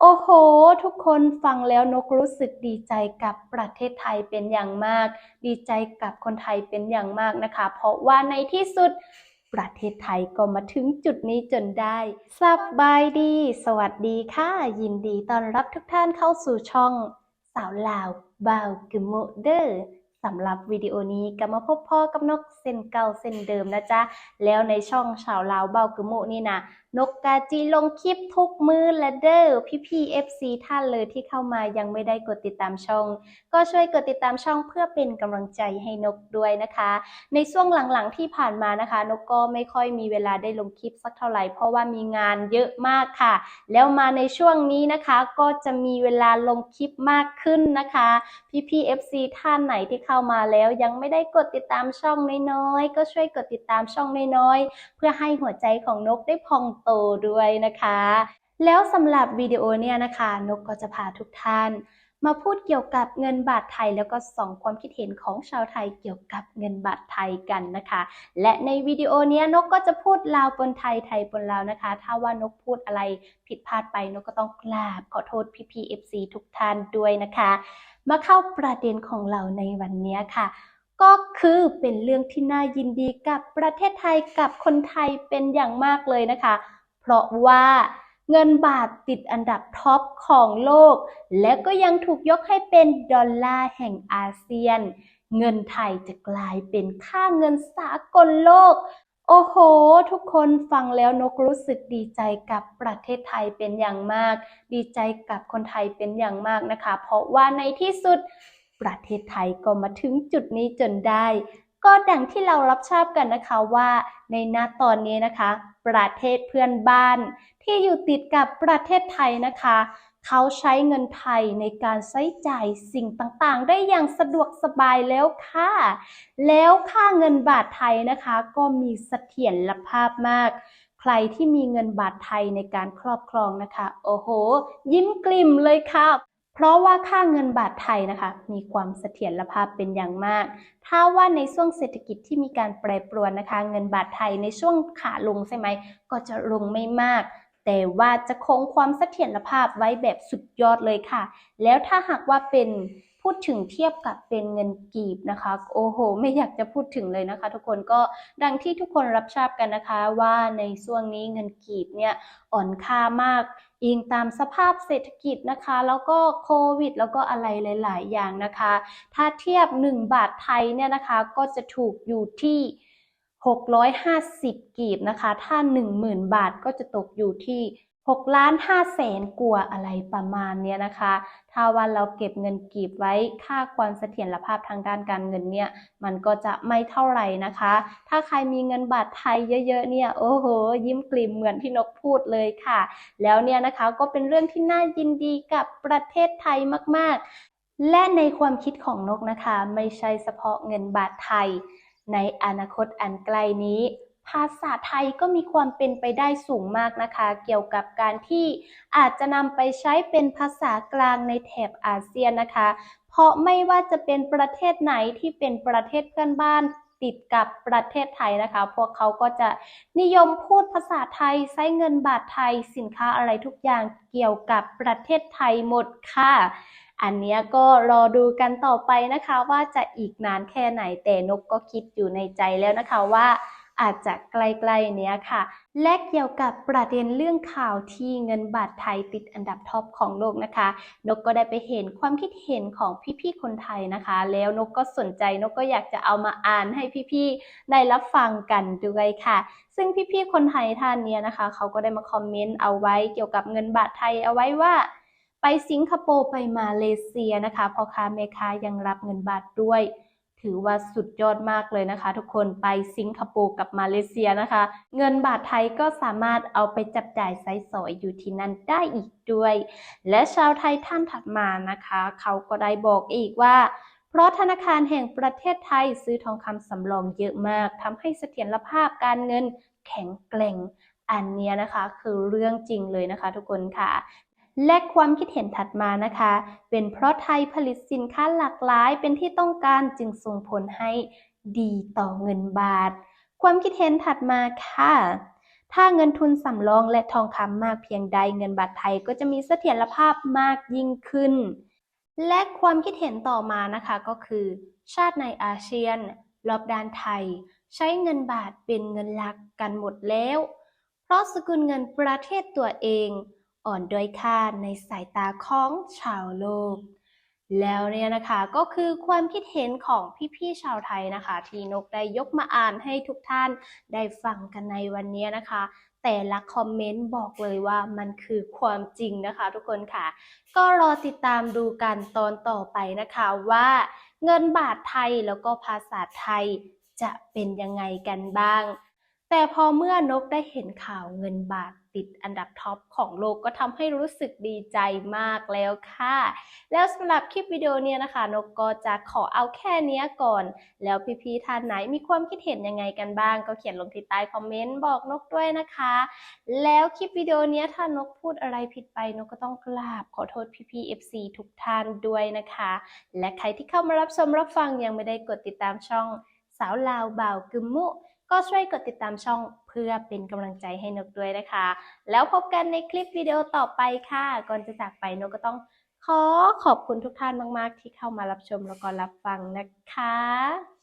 โอ้โห ทุกคนฟังแล้วนกรู้สึกดีใจกับประเทศไทยเป็นอย่างมาก ดีใจกับคนไทยเป็นอย่างมากนะคะ เพราะว่าในที่สุดประเทศไทยก็มาถึงจุดนี้จนได้สบายดี สวัสดีค่ะ ยินดีต้อนรับทุกท่านเข้าสู่ช่อง สาวลาวบาวกึมโมเดอร์สำหรับวิดีโอนี้ก็มาพบพ่อกับนกเส้นเก่าเส้นเดิมนะจ๊ะ แล้วในช่องชาวลาวเบากึมโมนี่นะนกกาจีลงคลิปทุกมือและเด้อพี่พี่เอฟซีท่านเลยที่เข้ามายังไม่ได้กดติดตามช่อง ก็ช่วยกดติดตามช่องเพื่อเป็นกำลังใจให้นกด้วยนะคะ ในช่วงหลังๆที่ผ่านมานะคะ นกก็ไม่ค่อยมีเวลาได้ลงคลิปสักเท่าไหร่ เพราะว่ามีงานเยอะมากค่ะ แล้วมาในช่วงนี้นะคะ ก็จะมีเวลาลงคลิปมากขึ้นนะคะ พี่พี่ FC ท่านไหนที่เข้ามาแล้วยังไม่ได้กดติดตามช่องน้อยๆก็ช่วยกดติดตามช่องน้อยๆเพื่อให้หัวใจของนกได้พองโตด้วยนะคะ แล้วสำหรับวิดีโอเนี่ยนะคะ นกก็จะพาทุกท่าน มาพูดเกี่ยวกับเงินบาทไทยแล้วก็สองความคิดเห็นของชาวไทยเกี่ยวกับเงินบาทไทยกันนะคะ และในวิดีโอเนี้ยนกก็จะพูดลาวปนไทยไทยปนลาวนะคะ ถ้าว่านกพูดอะไรผิดพลาดไปนกก็ต้องกราบขอโทษพี่พีเอฟซีทุกท่านด้วยนะคะ มาเข้าประเด็นของเราในวันนี้ค่ะก็คือเป็นเรื่องที่น่ายินดีกับประเทศไทยกับคนไทยเป็นอย่างมากเลยนะคะ เพราะว่าเงินบาทติดอันดับท็อปของโลก และก็ยังถูกยกให้เป็นดอลลาร์แห่งอาเซียน เงินไทยจะกลายเป็นค่าเงินสากลโลก โอ้โห ทุกคนฟังแล้วนกรู้สึกดีใจกับประเทศไทยเป็นอย่างมาก ดีใจกับคนไทยเป็นอย่างมากนะคะ เพราะว่าในที่สุดประเทศไทยก็มาถึงจุดนี้จนได้ ก็ดังที่เรารับทราบกันนะคะว่าในหน้าตอนนี้นะคะ ประเทศเพื่อนบ้าน ที่อยู่ติดกับประเทศไทยนะคะ เขาใช้เงินไทยในการใช้จ่ายสิ่งต่างๆ ได้อย่างสะดวกสบายแล้วค่ะ แล้วค่าเงินบาทไทยนะคะ ก็มีเสถียรภาพมากใครที่มีเงินบาทไทยในการครอบครองนะคะ โอ้โห ยิ้มกลิ่มเลยค่ะ เพราะว่าค่าเงินบาทไทยนะคะ มีความเสถียรภาพเป็นอย่างมาก ถ้าว่าในช่วงเศรษฐกิจที่มีการแปรปรวนนะคะ เงินบาทไทยในช่วงขาลงใช่ไหมก็จะลงไม่มากแต่ว่าจะคงความเสถียรภาพไว้แบบสุดยอดเลยค่ะ แล้วถ้าหากว่าเป็น พูดถึงเทียบกับเป็นเงินกีบนะคะ โอ้โห ไม่อยากจะพูดถึงเลยนะคะ ทุกคนก็ดังที่ทุกคนรับทราบกันนะคะว่าในช่วงนี้เงินกีบเนี่ยอ่อนค่ามากอิงตามสภาพเศรษฐกิจนะคะ แล้วก็โควิด แล้วก็อะไรหลาย ๆ อย่างนะคะ ถ้าเทียบ 1 บาทไทยเนี่ยนะคะก็จะถูกอยู่ที่650 กีบนะคะ ถ้า 10,000 บาทก็จะตกอยู่ที่ 6ล้าน5แสนกว่าอะไรประมาณเนี้ยนะคะ ถ้าวันเราเก็บเงินกีบไว้ค่าความเสถียรภาพทางด้านการเงินเนี่ย มันก็จะไม่เท่าไหร่นะคะ ถ้าใครมีเงินบาทไทยเยอะๆเนี่ย โอ้โห ยิ้มกลิ่มเหมือนที่นกพูดเลยค่ะ แล้วเนี่ยนะคะก็เป็นเรื่องที่น่ายินดีกับประเทศไทยมากๆ และในความคิดของนกนะคะ ไม่ใช่เฉพาะเงินบาทไทย ในอนาคตอันไกลนี้ ภาษาไทยก็มีความเป็นไปได้สูงมากนะคะ เกี่ยวกับการที่อาจจะนำไปใช้เป็นภาษากลางในแถบอาเซียนนะคะ เพราะไม่ว่าจะเป็นประเทศไหนที่เป็นประเทศเพื่อนบ้านติดกับประเทศไทยนะคะ พวกเขาก็จะนิยมพูดภาษาไทยใช้เงินบาทไทยสินค้าอะไรทุกอย่างเกี่ยวกับประเทศไทยหมดค่ะ อันนี้ก็รอดูกันต่อไปนะคะ ว่าจะอีกนานแค่ไหนแต่นกก็คิดอยู่ในใจแล้วนะคะว่า อาจจะใกล้ๆเนี้ยค่ะ และเกี่ยวกับประเด็นเรื่องข่าวที่เงินบาทไทยติดอันดับท็อปของโลกนะคะ นกก็ได้ไปเห็นความคิดเห็นของพี่ๆคนไทยนะคะ แล้วนกก็สนใจนกก็อยากจะเอามาอ่านให้พี่ๆได้รับฟังกันด้วยค่ะ ซึ่งพี่ๆคนไทยท่านเนี้ยนะคะ เขาก็ได้มาคอมเมนต์เอาไว้เกี่ยวกับเงินบาทไทยเอาไว้ว่าไปสิงคโปร์ไปมาเลเซียนะคะพ่อค้าแม่ค้ายังรับเงินบาทด้วย ถือว่าสุดยอดมากเลยนะคะ ทุกคนไปสิงคโปร์กับมาเลเซียนะคะ เงินบาทไทยก็สามารถเอาไปจับจ่ายใช้สอยอยู่ที่นั่นได้อีกด้วย และชาวไทยท่านถัดมานะคะ เขาก็ได้บอกอีกว่า เพราะธนาคารแห่งประเทศไทยซื้อทองคำสำรองเยอะมากทำให้เสถียรภาพการเงินแข็งแกร่งอันนี้นะคะคือเรื่องจริงเลยนะคะทุกคนค่ะ และความคิดเห็นถัดมานะคะ เป็นเพราะไทยผลิตสินค้าหลากหลายเป็นที่ต้องการจึงส่งผลให้ดีต่อเงินบาท ความคิดเห็นถัดมาค่ะ ถ้าเงินทุนสำรองและทองคำมากเพียงใดเงินบาทไทยก็จะมีเสถียรภาพมากยิ่งขึ้น และความคิดเห็นต่อมานะคะก็คือ ชาติในอาเซียน รอบด้านไทย ใช้เงินบาทเป็นเงินหลักกันหมดแล้ว เพราะสกุลเงินประเทศตัวเอง อ่อนด้อยค่าในสายตาของชาวโลก แล้วเนี่ยนะคะก็คือความคิดเห็นของพี่ๆชาวไทยนะคะ ที่นกได้ยกมาอ่านให้ทุกท่านได้ฟังกันในวันนี้นะคะ แต่ละคอมเมนต์บอกเลยว่ามันคือความจริงนะคะ ทุกคนค่ะ ก็รอติดตามดูกันตอนต่อไปนะคะว่าเงินบาทไทยแล้วก็ภาษาไทยจะเป็นยังไงกันบ้าง แต่พอเมื่อนกได้เห็นข่าวเงินบาท ติดอันดับท็อปของโลกก็ทำให้รู้สึกดีใจมากแล้วค่ะ แล้วสำหรับคลิปวิดีโอเนี่ยนะคะ นกก็จะขอเอาแค่นี้ก่อน แล้วพี่ๆท่านไหนมีความคิดเห็นยังไงกันบ้าง ก็เขียนลงที่ใต้คอมเมนต์บอกนกด้วยนะคะ แล้วคลิปวิดีโอเนี้ยถ้านกพูดอะไรผิดไปนกก็ต้องกราบขอโทษพี่ๆ FC ทุกท่านด้วยนะคะ และใครที่เข้ามารับชมรับฟังยังไม่ได้กดติดตามช่องสาวลาวบ่าวกึมมุ ก็ช่วยกดติดตามช่องเพื่อเป็นกำลังใจให้นกด้วยนะคะ แล้วพบกันในคลิปวิดีโอต่อไปค่ะ ก่อนจะจากไปนกก็ต้องขอขอบคุณทุกท่านมาก ๆ ที่เข้ามารับชมแล้วก็รับฟังนะคะ